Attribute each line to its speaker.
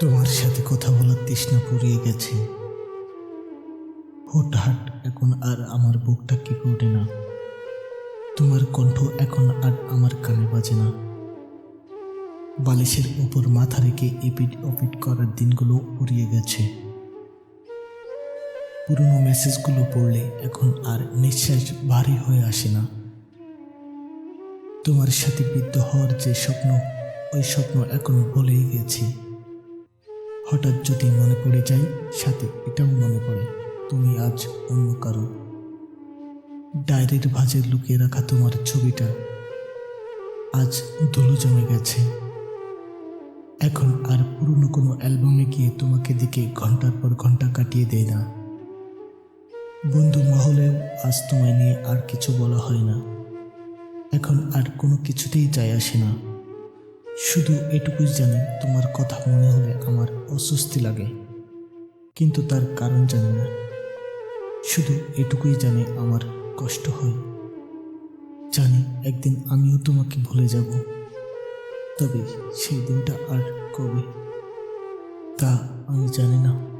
Speaker 1: তোমার সাথে কথা বলার তৃষ্ণা পুড়িয়ে গেছে। হুটহাট, এখন আর আমার বুকটা কেঁপে ওঠে না। তোমার কণ্ঠ এখন আর আমার কানে বাজে না। বালিশের উপর মাথা রেখে এপিট ওপিট করার দিনগুলো উড়িয়ে গেছে। পুরনো মেসেজগুলো পড়লে এখন আর নিঃশ্বাস ভারী হয়ে আসে না। তোমার সাথে বৃদ্ধ হওয়ার যে স্বপ্ন, ওই স্বপ্ন এখন ভুলেই গেছি। হঠাৎ যদি মনে পড়ে যায়, সাথে এটাও মনে পড়ে, তুমি আজ অন্য কারও। ডায়েরির ভাঁজে লুকিয়ে রাখা তোমার ছবিটা আজ ধুলো জমে গেছে। এখন আর পুরনো কোনো অ্যালবামে গিয়ে তোমাকে দিকে ঘণ্টার পর ঘণ্টা কাটিয়ে দেয় না। বন্ধু মহলেও আজ তোমায় নিয়ে আর কিছু বলা হয় না। এখন আর কোনো কিছুতেই যায় আসে না। শুধু এটুকুই জানি, তোমার কথা মনে হলে আমার অস্বস্তি লাগে। কিন্তু তার কারণ জানি না। শুধু এটুকুই জানি, আমার কষ্ট হয়। জানি একদিন আমিও তোমাকে ভুলে যাব। তবে সেই দিনটা আর কবে? তা আমি জানি না।